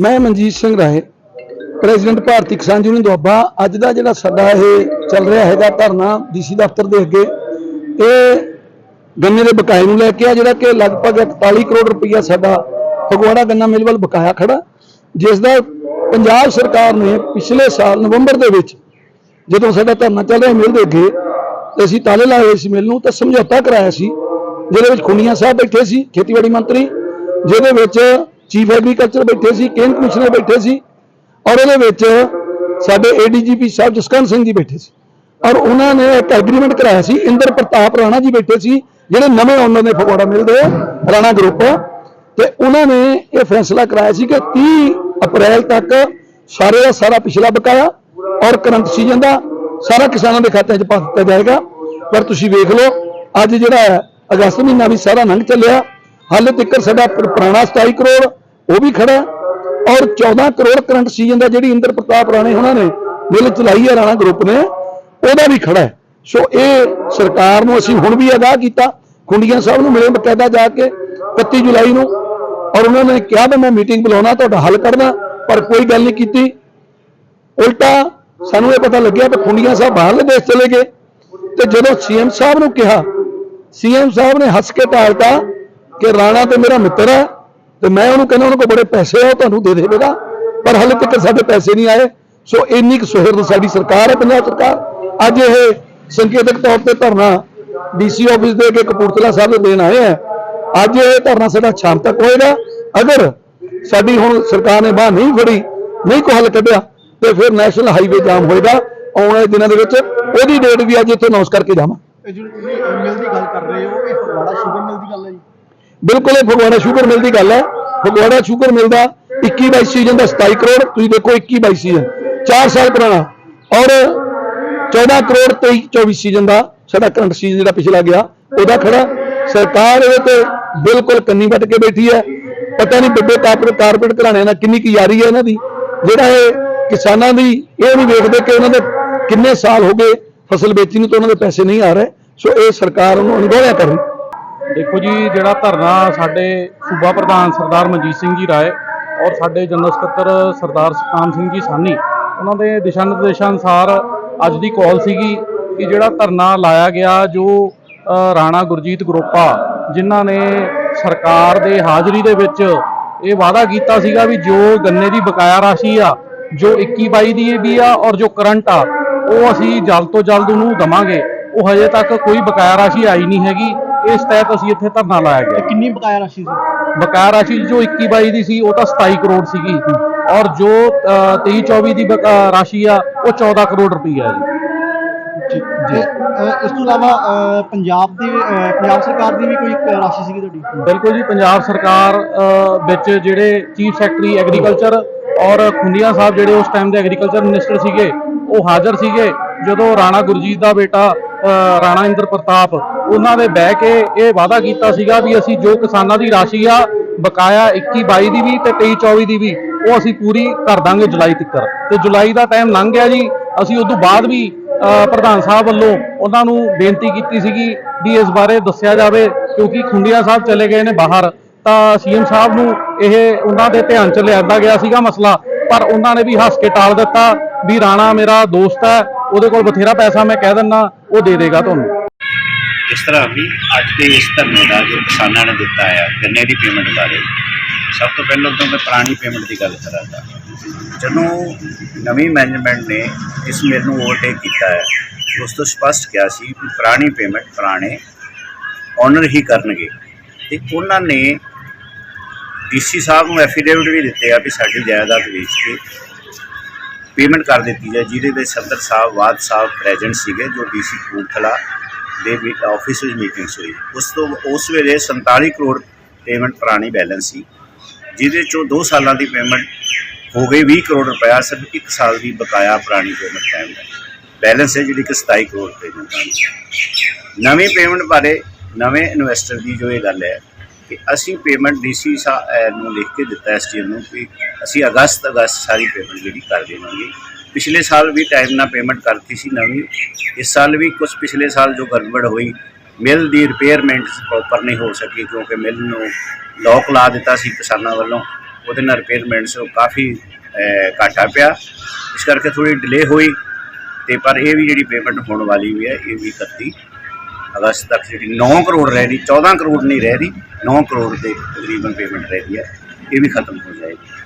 ਮੈਂ ਮਨਜੀਤ ਸਿੰਘ ਰਾਏ ਪ੍ਰੈਜ਼ੀਡੈਂਟ ਭਾਰਤੀ ਕਿਸਾਨ ਯੂਨੀਅਨ ਦੁਆਬਾ। ਅੱਜ ਦਾ ਜਿਹੜਾ ਸਾਡਾ ਇਹ ਚੱਲ ਰਿਹਾ ਹੈਗਾ ਧਰਨਾ ਡੀਸੀ ਦਫ਼ਤਰ ਦੇ ਅੱਗੇ, ਇਹ ਗੰਨੇ ਦੇ ਬਕਾਏ ਨੂੰ ਲੈ ਕੇ ਆ, ਜਿਹੜਾ ਕਿ ਲਗਭਗ 41 ਕਰੋੜ ਰੁਪਈਆ ਸਾਡਾ ਫਗਵਾੜਾ ਗੰਨਾ ਮਿਲ ਵੱਲ ਬਕਾਇਆ ਖੜਾ। ਜਿਸ ਦਾ ਪੰਜਾਬ ਸਰਕਾਰ ਨੇ ਪਿਛਲੇ ਸਾਲ ਨਵੰਬਰ ਦੇ ਵਿੱਚ ਜਦੋਂ ਸਾਡਾ ਧਰਨਾ ਚੱਲ ਰਿਹਾ ਮਿਲ ਦੇ ਅੱਗੇ ਤੇ ਅਸੀਂ ਤਾਲੇ ਲਾਏ ਹੋਏ ਸੀ ਮਿਲ ਨੂੰ, ਤਾਂ ਸਮਝੌਤਾ ਕਰਾਇਆ ਸੀ, ਜਿਹਦੇ ਵਿੱਚ ਖੁੰਡੀਆਂ ਸਾਹਿਬ ਬੈਠੇ ਸੀ, ਖੇਤੀਬਾੜੀ ਮੰਤਰੀ, ਜਿਹਦੇ ਵਿੱਚ ਚੀਫ ਐਗਰੀਕਲਚਰ ਬੈਠੇ ਸੀ ਕੇਂਦ ਕਮਿਸ਼ਨਰ ਬੈਠੇ ਸੀ ਔਰ ਉਹਦੇ ਵਿੱਚ ਸਾਡੇ ਏਡੀਜੀਪੀ ਸਾਹਿਬ ਜਸਕਰਨ ਸਿੰਘ ਜੀ ਬੈਠੇ ਸੀ। ਔਰ ਉਹਨਾਂ ਨੇ ਇੱਕ ਐਗਰੀਮੈਂਟ ਕਰਾਇਆ ਸੀ, ਇੰਦਰ ਪ੍ਰਤਾਪ ਰਾਣਾ ਜੀ ਬੈਠੇ ਸੀ, ਜਿਹੜੇ ਨਵੇਂ ਓਨਰ ਨੇ ਫਗਵਾੜਾ ਮਿਲਦੇ ਰਾਣਾ ਗਰੁੱਪ। ਤੇ ਉਹਨਾਂ ਨੇ ਇਹ ਫੈਸਲਾ ਕਰਾਇਆ ਸੀ ਕਿ 30 ਅਪ੍ਰੈਲ ਤੱਕ ਸਾਰੇ ਦਾ ਸਾਰਾ ਪਿਛਲਾ ਬਕਾਇਆ ਔਰ ਕਰੰਟ ਸੀਜ਼ਨ ਦਾ ਸਾਰਾ ਕਿਸਾਨਾਂ ਦੇ ਖਾਤਿਆਂ 'ਚ ਪਾ ਦਿੱਤਾ ਜਾਏਗਾ। ਪਰ ਤੁਸੀਂ ਵੇਖ ਲਓ, ਅੱਜ ਜਿਹੜਾ ਅਗਸਤ ਮਹੀਨਾ ਵੀ ਸਾਰਾ ਲੰਘ ਚੱਲਿਆ। ਹਾਲੇ ਤੱਕ ਸਾਡਾ ਪੁਰਾਣਾ 27 ਕਰੋੜ, ਉਹ ਵੀ ਖੜਾ। ਔਰ 14 ਕਰੋੜ ਕਰੰਟ ਸੀਜ਼ਨ ਦਾ ਜਿਹੜੀ ਇੰਦਰ ਪ੍ਰਤਾਪ ਰਾਣੇ ਉਹਨਾਂ ਨੇ, ਮਿਲ ਚਲਾਈ ਹੈ ਰਾਣਾ ਗਰੁੱਪ ਨੇ, ਉਹਦਾ ਵੀ ਖੜਾ ਸੋ ਇਹ ਸਰਕਾਰ ਨੂੰ ਅਸੀਂ ਹੁਣ ਵੀ ਅਗਾਹ ਕੀਤਾ। ਖੁੰਡੀਆਂ ਸਾਹਿਬ ਨੂੰ ਮਿਲੇ ਬਕਾਇਦਾ ਜਾ ਕੇ 31 ਜੁਲਾਈ ਨੂੰ। ਔਰ ਉਹਨਾਂ ਨੇ ਕਿਹਾ ਵੀ ਮੈਂ ਮੀਟਿੰਗ ਬੁਲਾਉਣਾ, ਤੁਹਾਡਾ ਹੱਲ ਕਰਨਾ ਪਰ ਕੋਈ ਗੱਲ ਨਹੀਂ ਕੀਤੀ। ਉਲਟਾ ਸਾਨੂੰ ਇਹ ਪਤਾ ਲੱਗਿਆ ਕਿ ਖੁੰਡੀਆਂ ਸਾਹਿਬ ਬਾਹਰਲੇ ਦੇਸ਼ ਚਲੇ ਗਏ। ਤੇ ਜਦੋਂ ਸੀਐਮ ਸਾਹਿਬ ਨੂੰ ਕਿਹਾ, ਸੀਐਮ ਸਾਹਿਬ ਨੇ ਹੱਸ ਕੇ ਟਾਲਤਾ ਕਿ ਰਾਣਾ ਤੇ ਮੇਰਾ ਮਿੱਤਰ ਹੈ ਤੇ ਮੈਂ ਉਹਨੂੰ ਕਹਿੰਦਾ ਉਹਨਾਂ ਕੋਲ ਬੜੇ ਪੈਸੇ ਆ, ਉਹ ਤੁਹਾਨੂੰ ਦੇ ਦੇਵੇਗਾ, ਪਰ ਹਾਲੇ ਤੱਕ ਸਾਡੇ ਪੈਸੇ ਨਹੀਂ ਆਏ। ਸੋ ਇੰਨੀ ਕੁ ਸੁਹਿਰਦ ਸਾਡੀ ਸਰਕਾਰ ਹੈ ਪੰਜਾਬ ਸਰਕਾਰ। ਅੱਜ ਇਹ ਸੰਕੇਤਕ ਤੌਰ ਤੇ ਧਰਨਾ ਡੀਸੀ ਆਫਿਸ ਦੇ ਅੱਗੇ ਕਪੂਰਥਲਾ ਸਾਹਿਬ ਦੇ ਦੇਣ ਆਏ ਆ। ਅੱਜ ਇਹ ਧਰਨਾ ਸਾਡਾ ਸ਼ਾਮ ਤੱਕ ਹੋਏਗਾ। ਅਗਰ ਸਾਡੀ ਹੁਣ ਸਰਕਾਰ ਨੇ ਬਾਹ ਨਹੀਂ ਫੜੀ, ਨਹੀਂ ਕੋਈ ਹੱਲ ਕੱਢਿਆ, ਤੇ ਫਿਰ ਨੈਸ਼ਨਲ ਹਾਈਵੇ ਜਾਮ ਹੋਏਗਾ ਆਉਣ ਵਾਲੇ ਦਿਨਾਂ ਦੇ ਵਿੱਚ। ਉਹਦੀ ਡੇਟ ਵੀ ਅੱਜ ਇੱਥੇ ਅਨਾਉਂਸ ਕਰਕੇ ਜਾਵਾਂ। ਮਿਲ ਦੀ ਗੱਲ ਕਰ ਰਹੇ ਹੋ, ਇਹ ਫਗਵਾੜਾ ਸ਼ੂਗਰ ਮਿਲ ਦੀ ਗੱਲ ਹੈ ਜੀ। ਬਿਲਕੁਲ ਇਹ ਫਗਵਾੜਾ ਸ਼ੂਗਰ ਮਿਲ ਦੀ ਗੱਲ ਹੈ। ਫਗਵਾੜਾ ਸ਼ੂਗਰ ਮਿਲ ਦਾ 21 22 ਸੀਜ਼ਨ ਦਾ 27 ਕਰੋੜ, ਤੁਸੀਂ ਦੇਖੋ 21 22 ਸੀਜ਼ਨ 4 ਸਾਲ ਪੁਰਾਣਾ। ਔਰ 14 ਕਰੋੜ 23 24 ਸੀਜ਼ਨ ਦਾ, ਸਾਡਾ ਕਰੰਟ ਸੀਜ਼ਨ ਜਿਹੜਾ ਪਿਛਲਾ ਗਿਆ, ਉਹਦਾ ਖੜਾ। ਸਰਕਾਰ ਇਹਦੇ ਤੇ ਬਿਲਕੁਲ ਕੰਨੀ ਵੱਟ ਕੇ ਬੈਠੀ ਹੈ। ਪਤਾ ਨਹੀਂ ਵੱਡੇ ਕਾਰਪੋਰੇਟ ਕਾਰਪੋਰੇਟ ਘਰਾਣਿਆਂ ਨਾਲ ਕਿੰਨੀ ਕੀ ਯਾਰੀ ਹੈ ਇਹਨਾਂ ਦੀ। ਜਿਹੜਾ ਇਹ ਕਿਸਾਨਾਂ ਦੀ, ਇਹ ਨਹੀਂ ਵੇਖਦੇ ਕਿ ਉਹਨਾਂ ਦੇ ਕਿੰਨੇ ਸਾਲ ਹੋ ਗਏ ਫਸਲ ਵੇਚੀ ਨੂੰ ਤਾਂ ਉਹਨਾਂ ਦੇ ਪੈਸੇ ਨਹੀਂ ਆ ਰਹੇ। ਸੋ ਇਹ ਸਰਕਾਰ ਨੂੰ ਅਣਗੌਲਿਆ ਕਰ ਰਹੀ ਦੇਖੋ ਜੀ, ਜਿਹੜਾ ਧਰਨਾ ਸਾਡੇ ਸੂਬਾ ਪ੍ਰਧਾਨ ਸਰਦਾਰ ਮਨਜੀਤ ਸਿੰਘ ਜੀ ਰਾਏ ਔਰ ਸਾਡੇ ਜਨਰਲ ਸਕੱਤਰ ਸਰਦਾਰ ਸਤਨਾਮ ਸਿੰਘ ਜੀ ਸਾਨੀ ਉਹਨਾਂ ਦੇ ਦਿਸ਼ਾ ਨਿਰਦੇਸ਼ਾਂ ਅਨੁਸਾਰ ਅੱਜ ਦੀ ਕਾਲ ਸੀਗੀ ਕਿ ਜਿਹੜਾ ਧਰਨਾ ਲਾਇਆ ਗਿਆ ਜੋ ਰਾਣਾ ਗੁਰਜੀਤ ਗਰੋਪਾ, ਜਿਨ੍ਹਾਂ ਨੇ ਸਰਕਾਰ ਦੇ ਹਾਜ਼ਰੀ ਦੇ ਵਿੱਚ ਇਹ ਵਾਅਦਾ ਕੀਤਾ ਸੀਗਾ ਵੀ ਜੋ ਗੰਨੇ ਦੀ ਬਕਾਇਆ ਰਾਸ਼ੀ ਆ, ਜੋ 21 22 ਦੀ ਵੀ ਆ ਔਰ ਜੋ ਕਰੰਟ ਆ, ਉਹ ਅਸੀਂ ਜਲਦ ਤੋਂ ਜਲਦ ਉਹਨੂੰ ਦਵਾਂਗੇ। ਉਹ ਹਜੇ ਤੱਕ ਕੋਈ ਬਕਾਇਆ ਰਾਸ਼ੀ ਆਈ ਨਹੀਂ ਹੈਗੀ। ਇਸ ਤਹਿਤ ਅਸੀਂ ਇੱਥੇ ਧਰਨਾ ਲਾਇਆ ਗਿਆ। ਕਿੰਨੀ ਬਕਾਇਆ ਰਾਸ਼ੀ ਸੀ? ਬਕਾਇਆ ਰਾਸ਼ੀ ਜੋ 21 22 ਦੀ ਸੀ ਉਹ ਤਾਂ 27 ਕਰੋੜ ਸੀਗੀ। ਔਰ ਜੋ ਅ, 23 24 ਦੀ ਰਾਸ਼ੀ ਆ ਉਹ 14 ਕਰੋੜ ਰੁਪਈਆ ਜੀ। ਅਹ, ਇਸ ਤੋਂ ਇਲਾਵਾ ਪੰਜਾਬ ਦੀ ਪੰਜਾਬ ਸਰਕਾਰ ਦੀ ਵੀ ਕੋਈ ਰਾਸ਼ੀ ਸੀਗੀ ਤੁਹਾਡੀ? ਬਿਲਕੁਲ ਜੀ ਪੰਜਾਬ ਸਰਕਾਰ ਵਿੱਚ ਜਿਹੜੇ ਚੀਫ ਸੈਕਟਰੀ ਐਗਰੀਕਲਚਰ ਔਰ ਖੁੰਡੀਆਂ ਸਾਹਿਬ ਜਿਹੜੇ ਉਸ ਟਾਈਮ ਦੇ ਐਗਰੀਕਲਚਰ ਮਿਨਿਸਟਰ ਸੀਗੇ ਉਹ ਹਾਜ਼ਰ ਸੀਗੇ। ਜਦੋਂ ਰਾਣਾ ਗੁਰਜੀਤ ਦਾ ਬੇਟਾ ਰਾਣਾ ਇੰਦਰ ਪ੍ਰਤਾਪ, ਉਹਨਾਂ ਦੇ ਬਹਿ ਕੇ ਇਹ ਵਾਅਦਾ ਕੀਤਾ ਸੀਗਾ ਵੀ ਅਸੀਂ ਜੋ ਕਿਸਾਨਾਂ ਦੀ ਰਾਸ਼ੀ ਆ, ਬਕਾਇਆ 21 22 ਦੀ ਵੀ ਤੇ 23 24 ਦੀ ਵੀ, ਉਹ ਅਸੀਂ ਪੂਰੀ ਕਰ ਦਾਂਗੇ ਜੁਲਾਈ ਤੱਕ ਤੇ ਜੁਲਾਈ ਦਾ ਟਾਈਮ ਲੰਘ ਗਿਆ ਜੀ, ਅਸੀਂ ਉਸ ਤੋਂ ਬਾਅਦ ਵੀ ਪ੍ਰਧਾਨ ਸਾਹਿਬ ਵੱਲੋਂ ਉਹਨਾਂ ਨੂੰ ਬੇਨਤੀ ਕੀਤੀ ਸੀਗੀ ਵੀ ਇਸ ਬਾਰੇ ਦੱਸਿਆ ਜਾਵੇ, ਕਿਉਂਕਿ ਖੁੰਡੀਆ ਸਾਹਿਬ ਚਲੇ ਗਏ ਨੇ ਬਾਹਰ, ਤਾਂ ਸੀਐਮ ਸਾਹਿਬ ਨੂੰ ਇਹ ਉਹਨਾਂ ਦੇ ਧਿਆਨ ਚ ਲਿਆਂਦਾ ਗਿਆ ਸੀਗਾ ਮਸਲਾ, ਪਰ ਉਹਨਾਂ ਨੇ ਵੀ ਹੱਸ ਕੇ ਟਾਲ ਦਿੱਤਾ ਵੀ ਰਾਣਾ ਮੇਰਾ ਦੋਸਤ ਹੈ, ਉਹਦੇ ਕੋਲ ਬਥੇਰਾ ਪੈਸਾ ਮੈਂ ਕਹਿ ਦਿੰਦਾ ਉਹ ਦੇ ਦੇਗਾ ਤੁਹਾਨੂੰ। ਇਸ ਤਰ੍ਹਾਂ ਵੀ ਅੱਜ ਦੇ ਇਸ ਧਰਨੇ ਦਾ ਜੋ ਕਿਸਾਨਾਂ ਨੇ ਦਿੱਤਾ ਹੈ ਗੰਨੇ ਦੀ ਪੇਮੈਂਟ ਬਾਰੇ, ਸਭ ਤੋਂ ਪਹਿਲਾਂ ਤਾਂ ਮੈਂ ਪੁਰਾਣੀ ਪੇਮੈਂਟ ਦੀ ਗੱਲ ਕਰਾਂਗਾ। ਜਦੋਂ ਨਵੀਂ ਮੈਨੇਜਮੈਂਟ ਨੇ ਇਸ ਮਿਲ ਨੂੰ ਓਵਰਟੇਕ ਕੀਤਾ ਹੈ, ਉਸ ਤੋਂ ਸਪਸ਼ਟ ਕਿਹਾ ਸੀ ਕਿ ਪੁਰਾਣੀ ਪੇਮੈਂਟ ਪੁਰਾਣੇ ਓਨਰ ਹੀ ਕਰਨਗੇ। ਤੇ ਉਹਨਾਂ ਨੇ ਡੀਸੀ ਸਾਹਿਬ ਨੂੰ ਐਫੀਡੇਵਿਟ ਵੀ ਦਿੱਤੇ ਆ ਵੀ ਸਾਡੀ ਜਾਇਦਾਦ ਵੇਚ ਕੇ ਪੇਮੈਂਟ ਕਰ ਦਿੱਤੀ ਜਾਏ ਜਿਹਦੇ ਵਿੱਚ ਸਦਰ ਸਾਹਿਬ ਵਾਦ ਸਾਹਿਬ ਪ੍ਰੈਜ਼ੈਂਟ ਸੀਗੇ, ਜੋ ਡੀਸੀ ਕਪੂਰਥਲਾ ਦੇ ਵੀ ਆਫਿਸ ਵਿੱਚ ਮੀਟਿੰਗਸ ਹੋਈ। ਉਸ ਤੋਂ, ਉਸ ਵੇਲੇ 47 ਕਰੋੜ ਪੇਮੈਂਟ ਪੁਰਾਣੀ ਬੈਲੈਂਸ ਸੀ, ਜਿਹਦੇ ਚੋਂ 2 ਸਾਲਾਂ ਦੀ ਪੇਮੈਂਟ ਹੋ ਗਈ 20 ਕਰੋੜ ਰੁਪਇਆ ਸਿਰਫ 1 ਸਾਲ ਦੀ ਬਕਾਇਆ ਪੁਰਾਣੀ ਪੇਮੈਂਟ ਟਾਈਮ ਹੈ। ਬੈਲੈਂਸ ਹੈ ਜਿਹੜੀ ਕਿ 27 ਕਰੋੜ ਪੇਮੈਂਟ ਹੈ। ਨਵੀਂ ਪੇਮੈਂਟ ਬਾਰੇ ਨਵੇਂ ਇਨਵੈਸਟਰ ਦੀ ਜੋ ਇਹ ਗੱਲ ਹੈ ਕਿ ਅਸੀਂ ਪੇਮੈਂਟ ਡੀਸੀ ਨੂੰ ਲਿਖ ਕੇ ਦਿੱਤਾ ਐਸਟੀਐਮ ਨੂੰ ਕਿ ਅਸੀਂ ਅਗਸਤ ਅਗਸਤ ਸਾਰੀ ਪੇਮੈਂਟ ਜਿਹੜੀ ਕਰ ਦੇਵਾਂਗੇ। ਪਿਛਲੇ ਸਾਲ ਵੀ ਟਾਈਮ ਨਾਲ ਪੇਮੈਂਟ ਕਰਤੀ ਸੀ ਨਵੀਂ। ਇਸ ਸਾਲ ਵੀ ਕੁਝ ਪਿਛਲੇ ਸਾਲ ਜੋ ਗੜਬੜ ਹੋਈ ਮਿਲ ਦੀ ਰਿਪੇਅਰਮੈਂਟ ਪ੍ਰੋਪਰ ਨਹੀਂ ਹੋ ਸਕੀ ਕਿਉਂਕਿ ਮਿਲ ਨੂੰ ਲੋਕ ਲਾ ਦਿੱਤਾ ਸੀ ਕਿਸਾਨਾਂ ਵੱਲੋਂ। ਉਹਦੇ ਨਾਲ ਰਿਪੇਅਰਮੈਂਟਸ ਉਹ ਕਾਫੀ ਘਾਟਾ ਪਿਆ। ਇਸ ਕਰਕੇ ਥੋੜੀ ਡਿਲੇ ਹੋਈ ਤੇ ਪਰ ਇਹ ਵੀ ਜਿਹੜੀ ਪੇਮੈਂਟ ਹੋਣ ਵਾਲੀ ਵੀ ਹੈ, ਇਹ ਵੀ 31 ਅਗਸਤ ਤੱਕ ਜਿਹੜੀ 9 ਕਰੋੜ ਰਹਿ ਰਹੀ 14 ਕਰੋੜ ਨਹੀਂ ਰਹਿ ਰਹੀ 9 ਕਰੋੜ ਦੇ ਤਕਰੀਬਨ ਪੇਮੈਂਟ ਰਹਿ ਰਹੀ ਹੈ, ਇਹ ਵੀ ਖਤਮ ਹੋ ਜਾਏਗੀ।